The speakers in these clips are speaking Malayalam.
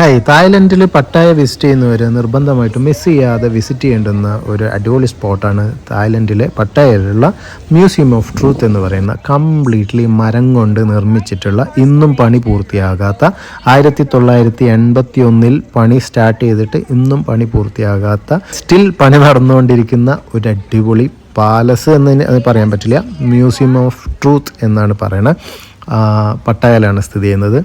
ഹായ് തായ്ലൻഡിൽ പട്ടായ വിസിറ്റ് ചെയ്യുന്നവർ നിർബന്ധമായിട്ടും മിസ് ചെയ്യാതെ വിസിറ്റ് ചെയ്യേണ്ടുന്ന ഒരു അടിപൊളി സ്പോട്ടാണ് തായ്ലൻഡിലെ പട്ടായയിലുള്ള മ്യൂസിയം ഓഫ് ട്രൂത്ത് എന്ന് പറയുന്ന കംപ്ലീറ്റ്ലി മരം കൊണ്ട് നിർമ്മിച്ചിട്ടുള്ള ഇന്നും പണി പൂർത്തിയാകാത്ത ആയിരത്തി തൊള്ളായിരത്തി എൺപത്തി ഒന്നിൽ പണി സ്റ്റാർട്ട് ചെയ്തിട്ട് ഇന്നും പണി പൂർത്തിയാകാത്ത സ്റ്റിൽ പണി നടന്നുകൊണ്ടിരിക്കുന്ന ഒരു അടിപൊളി പാലസ് എന്ന് പറയാൻ പറ്റില്ല. മ്യൂസിയം ഓഫ് ട്രൂത്ത് എന്നാണ് പറയുന്നത് പട്ടായയിലാണ് സ്ഥിതി ചെയ്യുന്നത്.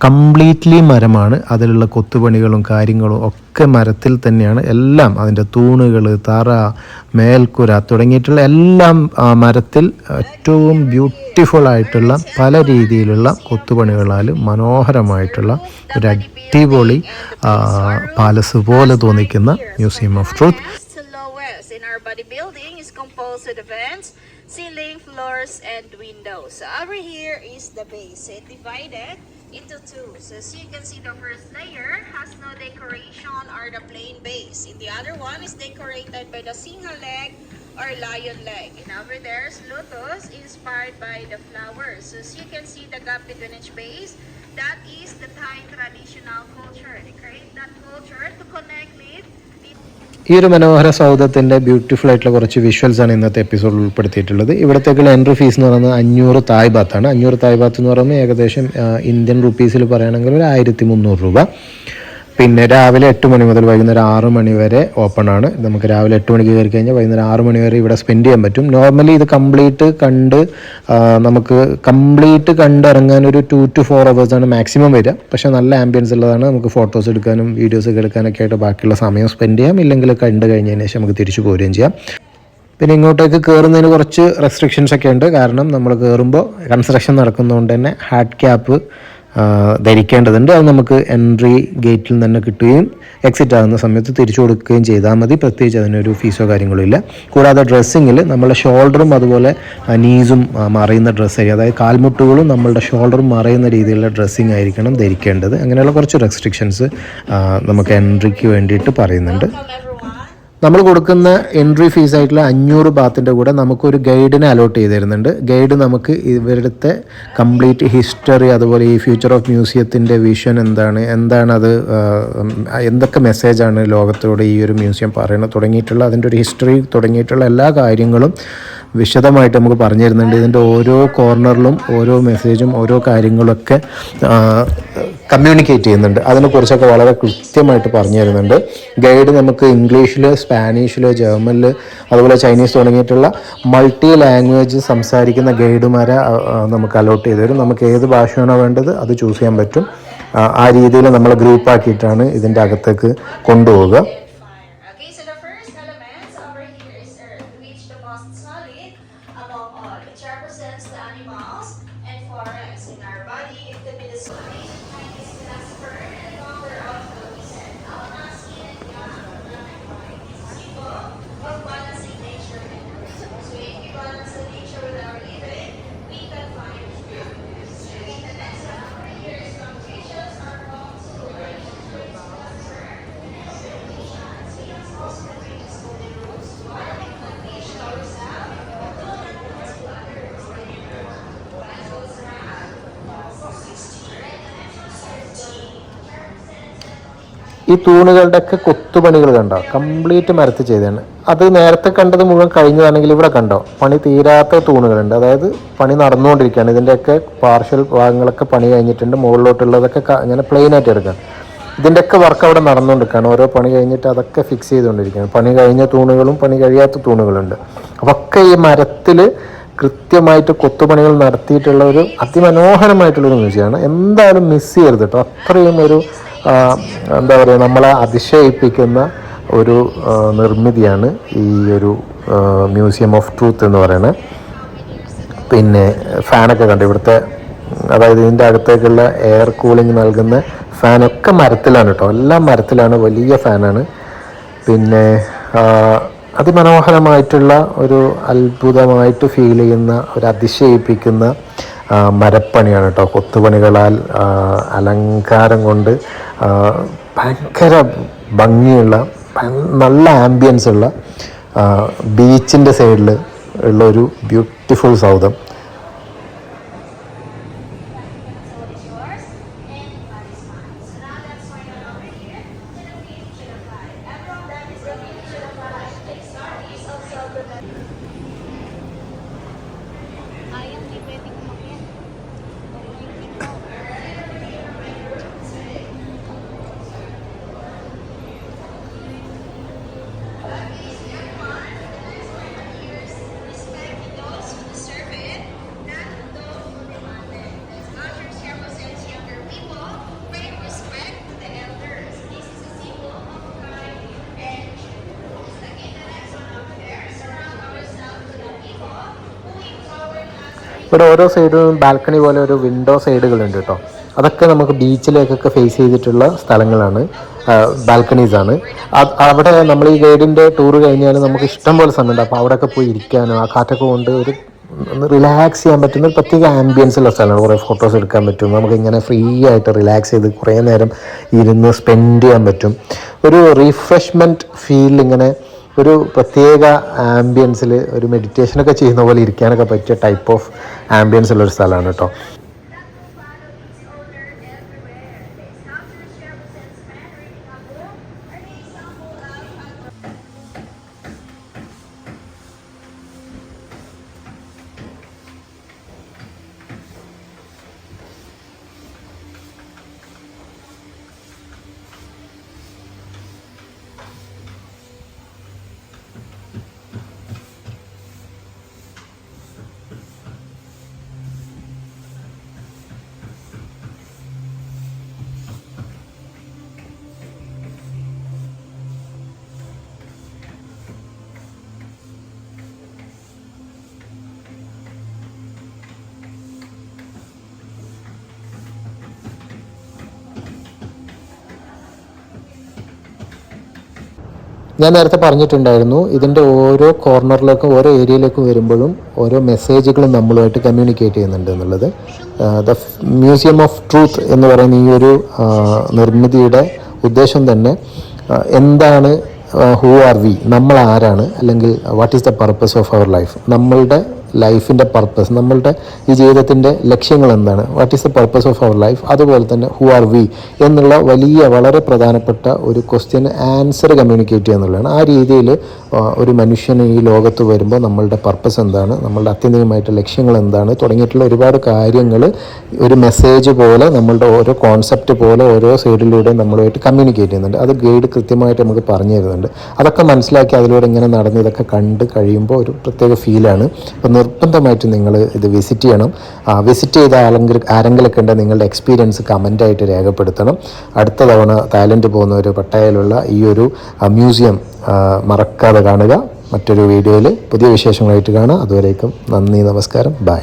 കംപ്ലീറ്റ്ലി മരമാണ് അതിലുള്ള കൊത്തുപണികളും കാര്യങ്ങളും ഒക്കെ മരത്തിൽ തന്നെയാണ് എല്ലാം അതിന്റെ തൂണുകൾ തറ മേൽക്കുര തുടങ്ങിയിട്ടുള്ള എല്ലാം മരത്തിൽ ഏറ്റവും ബ്യൂട്ടിഫുൾ ആയിട്ടുള്ള പല രീതിയിലുള്ള കൊത്തുപണികളാലും മനോഹരമായിട്ടുള്ള ഒരു അടിപൊളി പാലസ് പോലെ തോന്നിക്കുന്ന museum of truth ceiling, floors, and windows. So over here is the base. It divided into two. So as you can see, the first layer has no decoration or the plain base. And the other one is decorated by the single leg or lion leg. And over there is lotus inspired by the flowers. So as you can see the gap between each base, that is the Thai traditional culture. They create that culture ഈ ഒരു മനോഹര സൗദത്തിന്റെ ബ്യൂട്ടിഫുൾ ആയിട്ടുള്ള കുറച്ച് വിഷ്വൽസ് ആണ് ഇന്നത്തെ എപ്പിസോഡിൽ ഉൾപ്പെടുത്തിയിട്ടുള്ളത്. ഇവിടത്തേക്കുള്ള എൻട്രി ഫീസ് എന്ന് പറയുന്നത് അഞ്ഞൂറ് തായ് ബാത്താണ് അഞ്ഞൂറ് തായ് ബാത്ത് എന്ന് പറയുമ്പോൾ ഏകദേശം ഇന്ത്യൻ റുപ്പീസിൽ പറയുകയാണെങ്കിൽ ഒരു ആയിരത്തി മുന്നൂറ് രൂപ. പിന്നെ രാവിലെ എട്ട് മണി മുതൽ വൈകുന്നേരം ആറ് മണി വരെ ഓപ്പൺ ആണ്. നമുക്ക് രാവിലെ എട്ട് മണിക്ക് കയറി കഴിഞ്ഞാൽ വൈകുന്നേരം ആറ് മണി വരെ ഇവിടെ സ്പെൻഡ് ചെയ്യാൻ പറ്റും. നോർമലി ഇത് കംപ്ലീറ്റ് കണ്ട് നമുക്ക് കംപ്ലീറ്റ് കണ്ടിറങ്ങാൻ ഒരു ടു ടു ഫോർ ആണ് മാക്സിമം വരിക. പക്ഷേ നല്ല ആംബിയൻസ് ഉള്ളതാണ് നമുക്ക് ഫോട്ടോസ് എടുക്കാനും വീഡിയോസ് ഒക്കെ എടുക്കാനൊക്കെ ആയിട്ട് ബാക്കിയുള്ള സമയം സ്പെൻഡ് ചെയ്യാം. ഇല്ലെങ്കിൽ കണ്ടു കഴിഞ്ഞതിന് ശേഷം നമുക്ക് തിരിച്ചു പോരുകയും ചെയ്യാം. പിന്നെ ഇങ്ങോട്ടേക്ക് കയറുന്നതിന് കുറച്ച് റെസ്ട്രിക്ഷൻസ് ഒക്കെ ഉണ്ട്. കാരണം നമ്മൾ കയറുമ്പോൾ കൺസ്ട്രക്ഷൻ നടക്കുന്നതുകൊണ്ട് തന്നെ ഹാർഡ് ക്യാപ്പ് ധരിക്കേണ്ടതുണ്ട്. അത് നമുക്ക് എൻട്രി ഗേറ്റിൽ തന്നെ കിട്ടുകയും എക്സിറ്റ് ആകുന്ന സമയത്ത് തിരിച്ചു കൊടുക്കുകയും ചെയ്താൽ മതി. പ്രത്യേകിച്ച് അതിനൊരു ഫീസോ കാര്യങ്ങളോ ഇല്ല. കൂടാതെ ഡ്രസ്സിങ്ങിൽ നമ്മളുടെ ഷോൾഡറും അതുപോലെ നീസും മറയുന്ന ഡ്രസ്സായി അതായത് കാൽമുട്ടുകളും നമ്മളുടെ ഷോൾഡറും മറയുന്ന രീതിയിലുള്ള ഡ്രസ്സിങ് ആയിരിക്കണം ധരിക്കേണ്ടത്. അങ്ങനെയുള്ള കുറച്ച് റെസ്ട്രിക്ഷൻസ് നമുക്ക് എൻട്രിക്ക് വേണ്ടിയിട്ട് പറയുന്നുണ്ട്. നമ്മൾ കൊടുക്കുന്ന എൻട്രി ഫീസ് ആയിട്ടുള്ള അഞ്ഞൂറ് ബാത്തിന്റെ കൂടെ നമുക്കൊരു ഗൈഡിനെ അലോട്ട് ചെയ്ത് തരുന്നുണ്ട് ഗൈഡ് നമുക്ക് ഇവരുടെ കംപ്ലീറ്റ് ഹിസ്റ്ററി അതുപോലെ ഈ ഫ്യൂച്ചർ ഓഫ് മ്യൂസിയത്തിന്റെ വിഷൻ എന്താണ് എന്താണ് അത് എന്തൊക്കെ മെസ്സേജാണ് ലോകത്തോട് ഈ ഒരു മ്യൂസിയം പറയുന്നത് തുടങ്ങിയിട്ടുള്ള അതിന്റെ ഒരു ഹിസ്റ്ററി തുടങ്ങിയിട്ടുള്ള എല്ലാ കാര്യങ്ങളും വിശദമായിട്ട് നമുക്ക് പറഞ്ഞു തരുന്നുണ്ട് ഇതിന്റെ ഓരോ കോർണറിലും ഓരോ മെസ്സേജും ഓരോ കാര്യങ്ങളൊക്കെ കമ്മ്യൂണിക്കേറ്റ് ചെയ്യുന്നുണ്ട്. അതിനെക്കുറിച്ചൊക്കെ വളരെ കൃത്യമായിട്ട് പറഞ്ഞു തരുന്നുണ്ട് ഗൈഡ് നമുക്ക് ഇംഗ്ലീഷിൽ സ്പാനിഷിൽ ജർമ്മനിൽ അതുപോലെ ചൈനീസ് തുടങ്ങിയിട്ടുള്ള മൾട്ടി ലാംഗ്വേജ് സംസാരിക്കുന്ന ഗൈഡുമാരെ നമുക്ക് അലോട്ട് ചെയ്ത് തരും. നമുക്ക് ഏത് ഭാഷയാണോ വേണ്ടത് അത് ചൂസ് ചെയ്യാൻ പറ്റും. ആ, രീതിയിൽ നമ്മൾ ഗ്രൂപ്പാക്കിയിട്ടാണ് ഇതിന്റെ അകത്തേക്ക് കൊണ്ടുപോവുക. First element over here is earth, which the most solid among all. It represents the animals and forests in our body. It could be the solid, is the sperm and founder of ഈ തൂണുകളുടെയൊക്കെ കൊത്തുപണികൾ കണ്ടോ? കംപ്ലീറ്റ് മരത്ത് ചെയ്തതാണ്. അത് നേരത്തെ കണ്ടത് മുഴുവൻ കഴിഞ്ഞതാണെങ്കിൽ ഇവിടെ കണ്ടോ? പണി തീരാത്ത തൂണുകളുണ്ട്. അതായത് പണി നടന്നുകൊണ്ടിരിക്കുകയാണ്. ഇതിന്റെയൊക്കെ പാർഷ്യൽ ഭാഗങ്ങളൊക്കെ പണി കഴിഞ്ഞിട്ടുണ്ട്. മുകളിലോട്ടുള്ളതൊക്കെ ഇങ്ങനെ പ്ലെയിൻ ആയിട്ട് എടുക്കാം ഇതിന്റെയൊക്കെ വർക്ക് അവിടെ നടന്നുകൊണ്ടിരിക്കുകയാണ്. ഓരോ പണി കഴിഞ്ഞിട്ട് അതൊക്കെ ഫിക്സ് ചെയ്തുകൊണ്ടിരിക്കുകയാണ്. പണി കഴിഞ്ഞ തൂണുകളും പണി കഴിയാത്ത തൂണുകളുണ്ട്. അപ്പോൾ ഒക്കെ ഈ മരത്തിൽ കൃത്യമായിട്ട് കൊത്തുപണികൾ നടത്തിയിട്ടുള്ള ഒരു അതിമനോഹരമായിട്ടുള്ളൊരു മ്യൂസിയമാണ് എന്തായാലും മിസ് ചെയ്യരുത് കേട്ടോ. അത്രയും ഒരു എന്താ പറയുക നമ്മളെ അതിശയിപ്പിക്കുന്ന ഒരു നിർമ്മിതിയാണ് ഈ ഒരു മ്യൂസിയം ഓഫ് ട്രൂത്ത് എന്ന് പറയുന്നത്. പിന്നെ ഫാനൊക്കെ കണ്ടു ഇവിടുത്തെ അതായത് ഇതിന്റെ അടുത്തേക്കുള്ള എയർ കൂളിംഗ് നൽകുന്ന ഫാനൊക്കെ മരത്തിലാണ് കേട്ടോ. എല്ലാം മരത്തിലാണ് വലിയ ഫാനാണ്. പിന്നെ അതിമനോഹരമായിട്ടുള്ള ഒരു അത്ഭുതമായിട്ട് ഫീൽ ചെയ്യുന്ന ഒരു അതിശയിപ്പിക്കുന്ന മരപ്പണിയാണ് കേട്ടോ. കൊത്തുപണികളാൽ അലങ്കാരം കൊണ്ട് ഭയങ്കര ഭംഗിയുള്ള നല്ല ആംബിയൻസ് ഉള്ള ബീച്ചിന്റെ സൈഡിൽ ഉള്ള ഒരു ബ്യൂട്ടിഫുൾ സൗധം. ഇവിടെ ഓരോ സൈഡിലും ബാൽക്കണി പോലെ ഒരു വിൻഡോ സൈഡുകളുണ്ട് കേട്ടോ അതൊക്കെ നമുക്ക് ബീച്ചിലേക്കൊക്കെ ഫേസ് ചെയ്തിട്ടുള്ള സ്ഥലങ്ങളാണ് ബാൽക്കണീസാണ് അവിടെ നമ്മൾ ഈ ഗൈഡിന്റെ ടൂർ കഴിഞ്ഞാൽ നമുക്ക് ഇഷ്ടം പോലെ സമയമുണ്ട് അപ്പോൾ അവിടെയൊക്കെ പോയി ഇരിക്കാനോ ആ കാറ്റൊക്കെ കൊണ്ട് ഒരു റിലാക്സ് ചെയ്യാൻ പറ്റുന്ന ഒരു പ്രത്യേക ആംബിയൻസ് ഉള്ള സ്ഥലമാണ്. കുറേ ഫോട്ടോസ് എടുക്കാൻ പറ്റും. നമുക്ക് ഇങ്ങനെ ഫ്രീ ആയിട്ട് റിലാക്സ് ചെയ്ത് കുറേ നേരം ഇരുന്ന് സ്പെൻഡ് ചെയ്യാൻ പറ്റും. ഒരു റീഫ്രഷ്മെന്റ് ഫീൽ ഇങ്ങനെ ഒരു പ്രത്യേക ആംബിയൻസിൽ ഒരു മെഡിറ്റേഷനൊക്കെ ചെയ്യുന്ന പോലെ ഇരിക്കാനൊക്കെ പറ്റിയ ടൈപ്പ് ഓഫ് ആംബിയൻസ് ഉള്ളൊരു സ്ഥലമാണ് കേട്ടോ ഞാൻ നേരത്തെ പറഞ്ഞിട്ടുണ്ടായിരുന്നു ഇതിന്റെ ഓരോ കോർണറിലേക്കും ഓരോ ഏരിയയിലേക്കും വരുമ്പോഴും ഓരോ മെസ്സേജുകളും നമ്മളുമായിട്ട് കമ്മ്യൂണിക്കേറ്റ് ചെയ്യുന്നുണ്ട് എന്നുള്ളത്. ദ മ്യൂസിയം ഓഫ് ട്രൂത്ത് എന്ന് പറയുന്ന ഈ ഒരു നിർമ്മിതിയുടെ ഉദ്ദേശം തന്നെ എന്താണ് ഹൂ ആർ വി നമ്മൾ ആരാണ്? അല്ലെങ്കിൽ what is the purpose of our life നമ്മളുടെ ലൈഫിന്റെ പർപ്പസ് നമ്മളുടെ ഈ ജീവിതത്തിന്റെ ലക്ഷ്യങ്ങൾ എന്താണ്? What is the purpose of our life അതുപോലെ തന്നെ ഹു ആർ വി എന്നുള്ള വലിയ വളരെ പ്രധാനപ്പെട്ട ഒരു ക്വസ്റ്റ്യൻ ആൻസർ കമ്മ്യൂണിക്കേറ്റ് ചെയ്യുക എന്നുള്ളതാണ്. ആ രീതിയിൽ ഒരു മനുഷ്യന് ഈ ലോകത്ത് വരുമ്പോൾ നമ്മളുടെ പർപ്പസ് എന്താണ്? നമ്മളുടെ അത്യന്തികമായിട്ട് ലക്ഷ്യങ്ങൾ എന്താണ്? തുടങ്ങിയിട്ടുള്ള ഒരുപാട് കാര്യങ്ങൾ ഒരു മെസ്സേജ് പോലെ നമ്മളുടെ ഓരോ കോൺസെപ്റ്റ് പോലെ ഓരോ സൈഡിലൂടെ നമ്മളുമായിട്ട് കമ്മ്യൂണിക്കേറ്റ് ചെയ്യുന്നുണ്ട്. അത് ഗൈഡ് കൃത്യമായിട്ട് നമുക്ക് പറഞ്ഞു തരുന്നുണ്ട്. അതൊക്കെ മനസ്സിലാക്കി അതിലൂടെ ഇങ്ങനെ നടന്ന് ഇതൊക്കെ കണ്ട് കഴിയുമ്പോൾ ഒരു പ്രത്യേക ഫീലാണ് അപ്പോൾ നിർബന്ധമായിട്ട് നിങ്ങൾ ഇത് വിസിറ്റ് ചെയ്യണം. വിസിറ്റ് ചെയ്ത ആരെങ്കിലും ആരെങ്കിലൊക്കെ ഉണ്ടെങ്കിൽ നിങ്ങളുടെ എക്സ്പീരിയൻസ് കമന്റായിട്ട് രേഖപ്പെടുത്തണം. അടുത്ത തവണ തായ്ലൻഡ് പോകുന്ന ഒരു പട്ടായയിലുള്ള ഈ ഒരു മ്യൂസിയം മറക്കാതെ കാണുക. മറ്റൊരു വീഡിയോയിൽ പുതിയ വിശേഷങ്ങളായിട്ട് കാണാം അതുവരേക്കും നന്ദി നമസ്കാരം. ബൈ